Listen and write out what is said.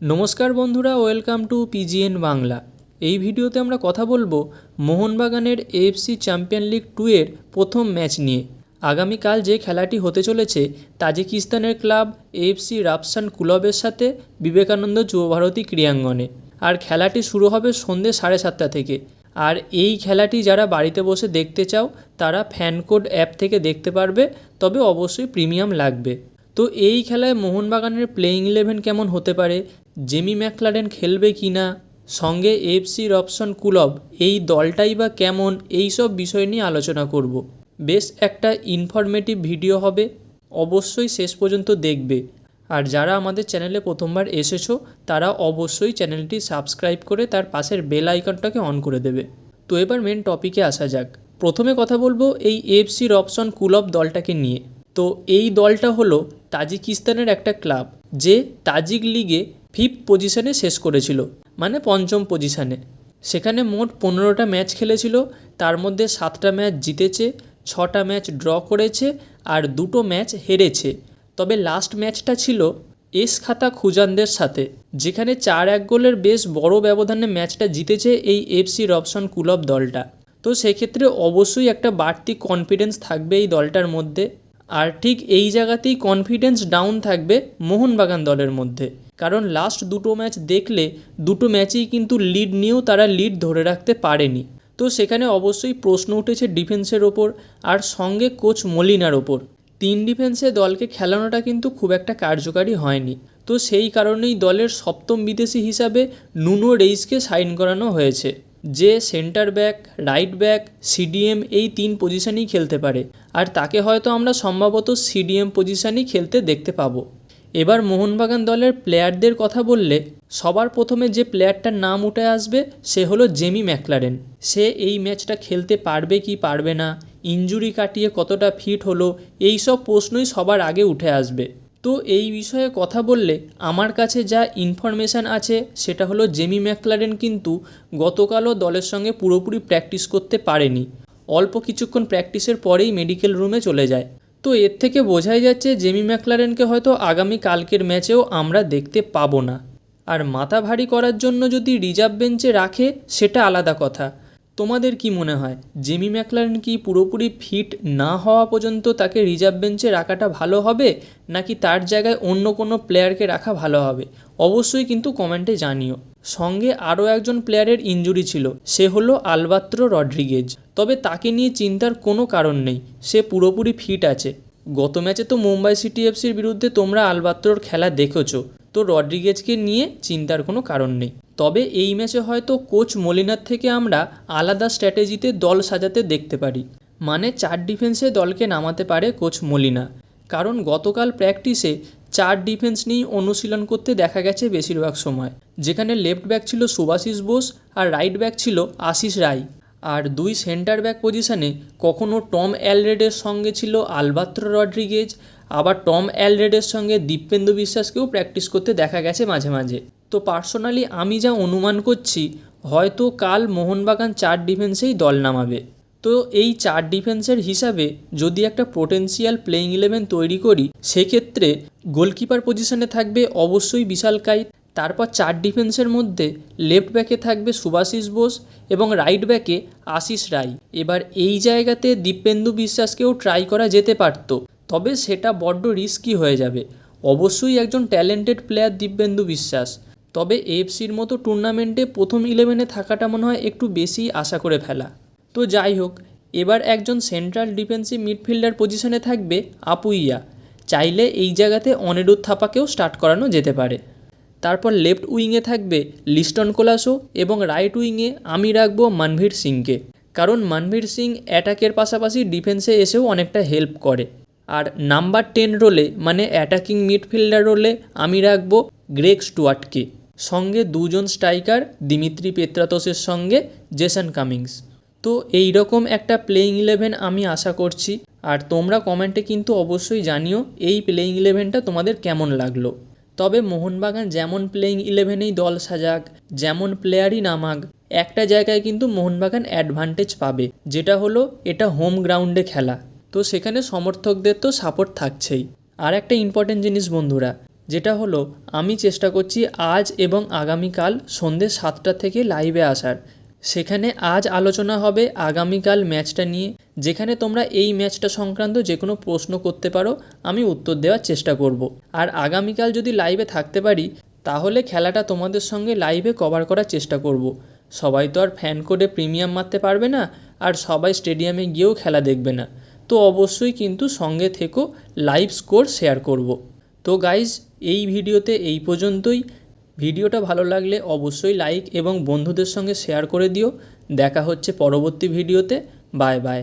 নমস্কার বন্ধুরা, welcome to পিজিএন Bangla. এই ভিডিওতে আমরা কথা বলব মোহনবাগানের এএফসি চ্যাম্পিয়ন লিগ টু এর প্রথম ম্যাচ নিয়ে। আগামীকাল যে খেলাটি হতে চলেছে, তাজিকিস্তানের ক্লাব এএফসি রাফসান কুলবের সাথে বিবেকানন্দ যুবভারতী ক্রীড়াঙ্গনে। আর খেলাটি শুরু হবে সন্ধ্যে সাড়ে সাতটা থেকে। আর এই খেলাটি যারা বাড়িতে বসে দেখতে চাও, তারা ফ্যানকোড অ্যাপ থেকে দেখতে পারবে, তবে অবশ্যই প্রিমিয়াম লাগবে। তো এই খেলায় মোহনবাগানের প্লেইং ইলেভেন কেমন হতে পারে জেমি ম্যাকলারেন খেলবে কি না? সঙ্গে এফসি রপসন কুলব, এই দলটাই বা কেমন? এই সব বিষয় নিয়ে আলোচনা করব। বেশ একটা ইনফরমেটিভ ভিডিও হবে, অবশ্যই শেষ পর্যন্ত দেখবে। আর যারা আমাদের চ্যানেলে প্রথমবার এসেছ, তারা অবশ্যই চ্যানেলটি সাবস্ক্রাইব করে তার পাশের বেল আইকনটাকে অন করে দেবে। তো এবার মেন টপিকে আসা যাক। প্রথমে কথা বলব এই এফসি রপসন কুলব দলটাকে নিয়ে। তো এই দলটা হলো তাজিকিস্তানের একটা ক্লাব যে তাজিক লিগে ফিফথ পজিশনে শেষ করেছিল মানে পঞ্চম পজিশনে সেখানে মোট পনেরোটা ম্যাচ খেলেছিল, তার মধ্যে সাতটা ম্যাচ জিতেছে, ছটা ম্যাচ ড্র করেছে আর দুটো ম্যাচ হেরেছে। তবে লাস্ট ম্যাচটা ছিল এস খাতা খুজানদের সাথে, যেখানে চার এক গোলের বেশ বড় ব্যবধানে ম্যাচটা জিতেছে এই এফসি রপসন কুলব দলটা। তো সেক্ষেত্রে অবশ্যই একটা বাড়তি কনফিডেন্স থাকবে এই দলটার মধ্যে। আর ঠিক এই জায়গাতেই কনফিডেন্স ডাউন থাকবে মোহনবাগান দলের মধ্যে। কারণ লাস্ট দুটো ম্যাচ দেখলে দুটো ম্যাচেই কিন্তু লিড নিয়েও তারা লিড ধরে রাখতে পারেনি। তো সেখানে অবশ্যই প্রশ্ন উঠেছে ডিফেন্সের ওপর আর সঙ্গে কোচ মলিনার ওপর। তিন ডিফেন্সে দলকে খেলানোটা কিন্তু খুব একটা কার্যকারী হয়নি। তো সেই কারণেই দলের সপ্তম বিদেশি হিসাবে নুনো রেইসকে সাইন করানো হয়েছে। যে centre back right back CDM এই তিন পজিশনেই খেলতে পারে। আর তাকে হয়তো আমরা সম্ভবত সিডিএম পজিশনেই খেলতে দেখতে পাবো। এবার মোহনবাগান দলের প্লেয়ারদের কথা বললে সবার প্রথমে যে প্লেয়ারটার নাম উঠে আসবে সে হলো জেমি ম্যাকলারেন। সে এই ম্যাচটা খেলতে পারবে কি পারবে না, ইঞ্জুরি কাটিয়ে কতটা ফিট হলো, এই সব প্রশ্নই সবার আগে উঠে আসবে। তো এই বিষয়ে কথা বললে আমার কাছে যা ইনফরমেশান আছে সেটা হলো জেমি ম্যাকলারেন কিন্তু গতকালও দলের সঙ্গে পুরোপুরি প্র্যাকটিস করতে পারেনি। অল্প কিছুক্ষণ প্র্যাকটিসের পরেই মেডিকেল রুমে চলে যায়। তো এর থেকে বোঝাই যাচ্ছে জেমি ম্যাকলারেনকে হয়তো আগামী কালকের ম্যাচেও আমরা দেখতে পাবো না। আর মাথা ভারী করার জন্য যদি রিজার্ভ বেঞ্চে রাখে, সেটা আলাদা কথা। তোমাদের কি মনে হয়? জেমি ম্যাকলারেন কি পুরোপুরি ফিট না হওয়া পর্যন্ত তাকে রিজার্ভ বেঞ্চে রাখাটা ভালো হবে? নাকি তার জায়গায় অন্য কোনো প্লেয়ারকে রাখা ভালো হবে? অবশ্যই কিন্তু কমেন্টে জানিও। সঙ্গে আরও একজন প্লেয়ারের ইঞ্জুরি ছিল, সে হলো আলবাত্র রড্রিগেজ। তবে তাকে নিয়ে চিন্তার কোনো কারণ নেই, সে পুরোপুরি ফিট আছে। গত ম্যাচে তো মুম্বাই সিটি এফসির বিরুদ্ধে তোমরা আলবাত্রর খেলা দেখেছ। তো রড্রিগেজকে নিয়ে চিন্তার কোনো কারণ নেই। তবে এই ম্যাচে হয়তো কোচ মলিনার থেকে আমরা আলাদা স্ট্র্যাটেজিতে দল সাজাতে দেখতে পারি। মানে চার ডিফেন্সে দলকে নামাতে পারে কোচ মলিনা। কারণ গতকাল প্র্যাকটিসে চার ডিফেন্স নিয়েই অনুশীলন করতে দেখা গেছে বেশিরভাগ সময়। যেখানে লেফট ব্যাক ছিল সুভাশিস বোস আর রাইট ব্যাক ছিল আশিস রায়। আর দুই সেন্টার ব্যাক পজিশনে কখনো টম অ্যালরেডের সঙ্গে ছিল আলবাত্র রড্রিগেজ, আবার টম অ্যালরেডের সঙ্গে দীপেন্দু বিশ্বাসকেও প্র্যাকটিস করতে দেখা গেছে মাঝে মাঝে। তো পার্সোনালি আমি যা অনুমান করছি, হয়তো কাল মোহনবাগান চার ডিফেন্সেই দল নামাবে। তো এই চার ডিফেন্সের হিসাবে যদি একটা পোটেন্সিয়াল প্লেইং ইলেভেন তৈরি করি, সেক্ষেত্রে গোলকিপার পজিশনে থাকবে অবশ্যই বিশাল কাইত তারপর চার ডিফেন্সের মধ্যে লেফট ব্যাকে থাকবে সুভাশিস বোস এবং রাইট ব্যাকে আশিস রাই এবার এই জায়গাতে দীপেন্দু বিশ্বাসকেও ট্রাই করা যেতে পারতো, তবে সেটা বড্ড রিস্কি হয়ে যাবে। অবশ্যই একজন ট্যালেন্টেড প্লেয়ার দিব্যেন্দু বিশ্বাস, তবে এফসির মতো টুর্নামেন্টে প্রথম ইলেভেনে থাকাটা মনে হয় একটু বেশি আশা করে ফেলা। তো যাই হোক, এবার একজন সেন্ট্রাল ডিফেন্সিভ মিডফিল্ডার পজিশনে থাকবে আপুইয়া। চাইলে এই জায়গাতে অনিরুদ্ধ থাপাকেও স্টার্ট করানো যেতে পারে। তারপর লেফট উইংয়ে থাকবে লিস্টন কোলাসো এবং রাইট উইংয়ে আমি রাখব মানভীর সিংকে। কারণ মানভীর সিং অ্যাটাকের পাশাপাশি ডিফেন্সে এসেও অনেকটা হেল্প করে। আর নাম্বার টেন রোলে মানে অ্যাটাকিং মিডফিল্ডার রোলে, আমি রাখব গ্রেগ স্টুয়ার্টকে। সঙ্গে দুজন স্ট্রাইকার, দিমিত্রি পেত্রাতোসের সঙ্গে জেসন কামিংস। তো এই রকম একটা প্লেইং ইলেভেন আমি আশা করছি। আর তোমরা কমেন্টে কিন্তু অবশ্যই জানিও এই প্লেইং ইলেভেনটা তোমাদের কেমন লাগল। তবে মোহনবাগান যেমন প্লেইং ইলেভেনেই দল সাজাক, যেমন প্লেয়ারই নামাক, একটা জায়গায় কিন্তু মোহনবাগান অ্যাডভান্টেজ পাবে, যেটা হলো এটা হোম গ্রাউন্ডে খেলা। তো সেখানে সমর্থকদের তো সাপোর্ট থাকছেই। আর একটা ইম্পর্টেন্ট জিনিস বন্ধুরা, যেটা হলো আমি চেষ্টা করছি আজ এবং আগামীকাল সন্ধ্যে সাতটা থেকে লাইভে আসার। সেখানে আজ আলোচনা হবে আগামীকাল ম্যাচটা নিয়ে যেখানে তোমরা এই ম্যাচটা সংক্রান্ত যে কোনো প্রশ্ন করতে পারো, আমি উত্তর দেওয়ার চেষ্টা করব। আর আগামীকাল যদি লাইভে থাকতে পারি, তাহলে খেলাটা তোমাদের সঙ্গে লাইভে কভার করার চেষ্টা করব। সবাই তো আর ফ্যান কোডে প্রিমিয়াম মারতে পারবে না, আর সবাই স্টেডিয়ামে গিয়েও খেলা দেখবে না। তো অবশ্যই কিন্তু সঙ্গে থেকো লাইভ স্কোর শেয়ার করব। তো গাইজ এই ভিডিওতে এই পর্যন্তই। ভিডিওটা ভালো লাগলে অবশ্যই লাইক এবং বন্ধুদের সঙ্গে শেয়ার করে দিও। দেখা হচ্ছে পরবর্তী ভিডিওতে। Bye bye